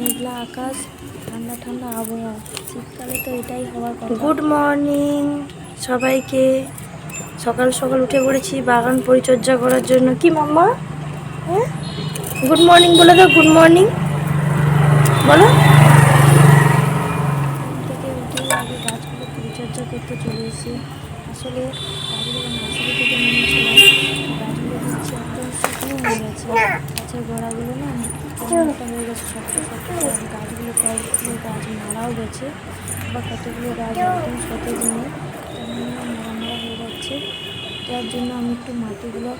মেঘলা আকাশ ঠান্ডা ঠান্ডা আবহাওয়া। শীতকালে তো এটাই হওয়ার কথা। গুড মর্নিং সবাইকে। সকাল সকাল উঠে পড়েছি বাগান পরিচর্যা করার জন্য। কি মাম্মা? হ্যাঁ? গুড মর্নিং বলে দাও গুড মর্নিং বলো। থেকে উঠে আগে গাছগুলো পরিচর্যা করতে চলে এসেছি। আসলে গাছগুলো নার্সারি থেকে নিয়েছিলাম গাছগুলো হচ্ছে একদম শুকনো হয়ে গেছে। গাছের গোড়াগুলো না হয়ে গেছে শক্ত শক্ত গাছগুলো কয়েকগুলো গাছ মারাও গেছে বা কতগুলো গাছ একদম সতেজ নেই মারা মারা হয়ে যাচ্ছে। তার জন্য আমি একটু মাটিগুলো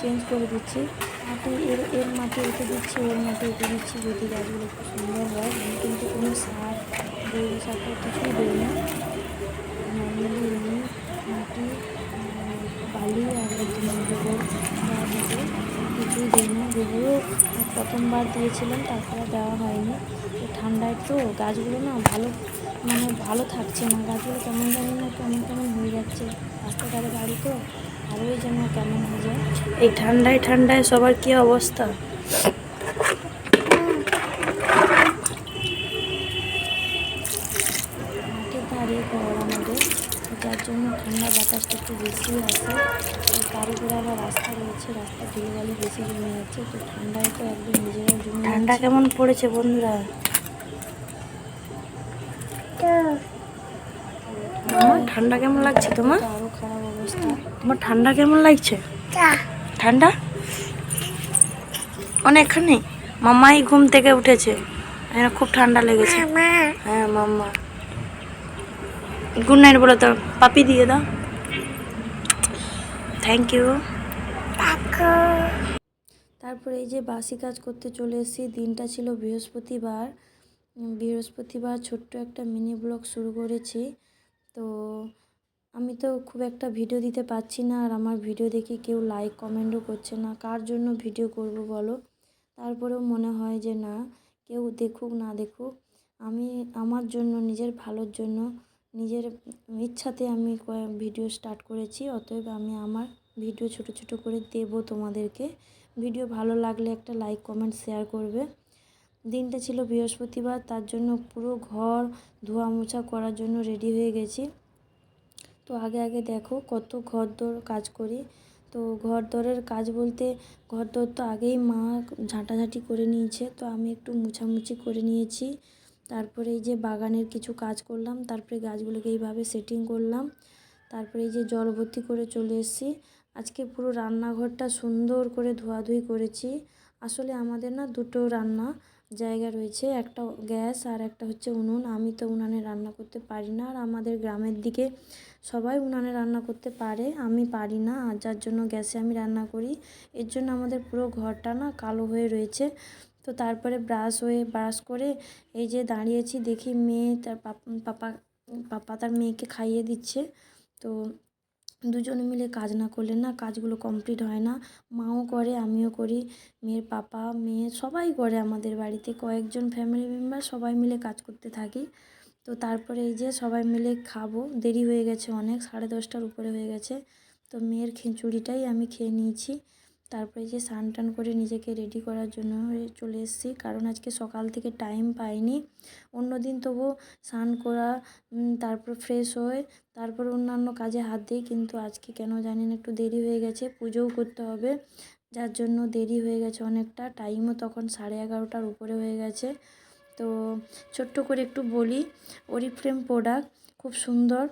চেঞ্জ করে দিচ্ছি। মাটি এর এর মাটি এঁকে দিচ্ছি ওর মাটি এঁকে দিচ্ছি যদি গাছগুলো একটু সুন্দর হয়। আমি কিন্তু কোনো সার জৈব সার কিছুই দিই না। নর্মালি এমনি মাটি বালি আর একটু গোবর দেওয়া থাকে কিছুই দিই না প্রথমবার দিয়েছিলাম, তারপরে দেওয়া হয়নি। ঠান্ডায় তো গাছগুলো না ভালো মানে ভালো থাকছে না। গাছগুলো কেমন জানি না কেমন কেমন হয়ে যাচ্ছে। রাস্তাধারে বাড়ি তো আরোই যেন কেমন হয়ে যায়। এই ঠান্ডায় ঠান্ডায় সবার কী অবস্থা? মাঠের ধারে যার জন্য ঠান্ডা বাতাসটা একটু বেশি তো তার উপরে আবার রাস্তা রয়েছে রাস্তা ধুলোবালি বেশি জমে যাচ্ছে। তো ঠান্ডায় তো একদম নিজেরাও জমে ঠান্ডা কেমন পড়েছে বন্ধুরা? আমার ঠান্ডা কেমন লাগছে তোমার? আরও খারাপ অবস্থা। তোমার ঠান্ডা কেমন লাগছে? ঠান্ডা? অনেকখানি। মামাই ঘুম থেকে উঠেছে। খুব ঠান্ডা লেগেছে। হ্যাঁ মাম্মা। গুড নাইট বলো তো পাপি দিয়ে দাও। থ্যাংক ইউ তারপরে এই যে বাসি কাজ করতে চলে এসেছি। দিনটা ছিল বৃহস্পতিবার। বৃহস্পতিবার ছোট্ট একটা মিনি ব্লগ শুরু করেছি। তো আমি তো খুব একটা ভিডিও দিতে পারছি না। আর আমার ভিডিও দেখে কেউ লাইক কমেন্টও করছে না। কার জন্য ভিডিও করব বলো? তারপরেও মনে হয় যে না কেউ দেখুক না দেখুক। আমি আমার জন্য নিজের ভালোর জন্য নিজের ইচ্ছাতে আমি ভিডিও স্টার্ট করেছি, অতএব আমি আমার ভিডিও ছোট ছোট করে দেবো তোমাদেরকে। ভিডিও ভালো লাগলে একটা লাইক কমেন্ট শেয়ার করবে। দিনটা ছিল বৃহস্পতিবার, তার জন্য পুরো ঘর ধোয়া মোছা করার জন্য রেডি হয়ে গেছি। তো আগে আগে দেখো কত ঘর দোর কাজ করি। তো ঘর দরের কাজ বলতে ঘর দর তো আগেই মা ঝাঁটাঝাঁটি করে নিয়েছে, তো আমি একটু মুছামুছি করে নিয়েছি। তারপরে এই যে বাগানের কিছু কাজ করলাম, তারপরে গাছগুলোকে এইভাবে সেটিং করলাম, তারপরে এই যে জল ভর্তি করে চলে এসেছি। আজকে পুরো রান্নাঘরটা সুন্দর করে ধোয়াধুয়ি করেছি। আসলে আমাদের না দুটো রান্না জায়গা রয়েছে, একটা গ্যাস আর একটা হচ্ছে উনুন। আমি তো উনানে রান্না করতে পারি না আর আমাদের গ্রামের দিকে সবাই উনানে রান্না করতে পারে, আমি পারি না। আর যার জন্য গ্যাসে আমি রান্না করি, এর জন্য আমাদের পুরো ঘরটা না কালো হয়ে রয়েছে। তো তারপরে ব্রাশ হয়ে ব্রাশ করে এই যে দাঁড়িয়েছি দেখি মেয়ে তার পাপা পাপা তার মেয়েকে খাইয়ে দিচ্ছে। তো দুজনে মিলে কাজ না করলে না কাজগুলো কমপ্লিট হয় না। মাও করে, আমিও করি। মেয়ের পাপা, মেয়ে সবাই করে আমাদের বাড়িতে। কয়েকজন ফ্যামিলি মেম্বার সবাই মিলে কাজ করতে থাকি। তো তারপরে এই যে সবাই মিলে খাব। দেরি হয়ে গেছে অনেক, সাড়ে দশটার উপরে হয়ে গেছে। তো মেয়ের খিচুড়িটাই আমি খেয়ে নিয়েছি। তারপরে যে স্নান টান করে নিজেকে রেডি করার জন্য চলে এসেছি। কারণ আজকে সকাল থেকে টাইম পাইনি। অন্য দিন তবু স্নান করা তারপর ফ্রেশ হয়ে, তারপর অন্যান্য কাজে হাত দিই। কিন্তু আজকে কেন জানি না, একটু দেরি হয়ে গেছে। পুজোও করতে হবে। যার জন্য দেরি হয়ে গেছে অনেকটা। টাইমও তখন সাড়ে এগারোটার উপরে হয়ে গেছে। তো ছোট্ট করে একটু বলি ওরিফ্লেম প্রোডাক্ট খুব সুন্দর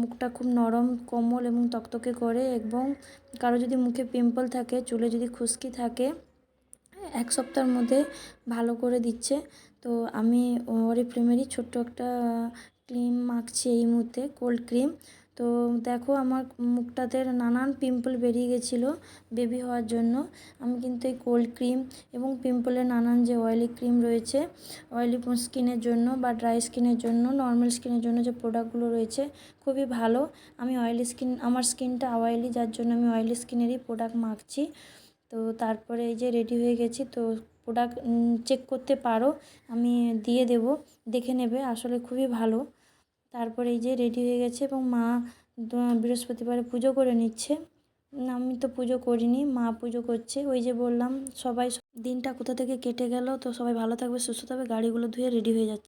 মুখটা খুব নরম, কোমল এবং তকতকে করে এবং কারও যদি মুখে পিম্পল থাকে, চুলে যদি খুশকি থাকে, এক সপ্তাহের মধ্যে ভালো করে দিচ্ছে। তো আমি অরিফ্লেমেরই ছোট্ট একটা ক্রিম মাখছি এই মুহূর্তে কোল্ড ক্রিম তো দেখো আমার মুখটাতে নানান পিম্পল বেরিয়ে গেছিল বেবি হওয়ার জন্য। আমি কিন্তু এই কোল্ড ক্রিম এবং পিম্পলের নানান যে অয়েলি ক্রিম রয়েছে, অয়েলি স্কিনের জন্য বা ড্রাই স্কিনের জন্য, নর্মাল স্কিনের জন্য যে প্রোডাক্টগুলো রয়েছে খুবই ভালো। আমি অয়েলি স্কিন, আমার স্কিনটা অয়েলি, যার জন্য আমি অয়েলি স্কিনেরই প্রোডাক্ট মাখছি। তো তারপরে এই যে রেডি হয়ে গেছি, তো প্রোডাক্ট চেক করতে পারো, আমি দিয়ে দেব, দেখে নেবে, আসলে খুবই ভালো। তারপরে এই যে রেডি হয়ে গেছে এবং মা বৃহস্পতিবারে পুজো করে নিচ্ছে। আমি তো পুজো করিনি, মা পুজো করছে। ওই যে বললাম, সবাই দিনটা কোথা থেকে কেটে গেল, তো সবাই ভালো থাকবে, সুস্থ থাকবে, গাড়িগুলো ধুয়ে রেডি হয়ে যাচ্ছে।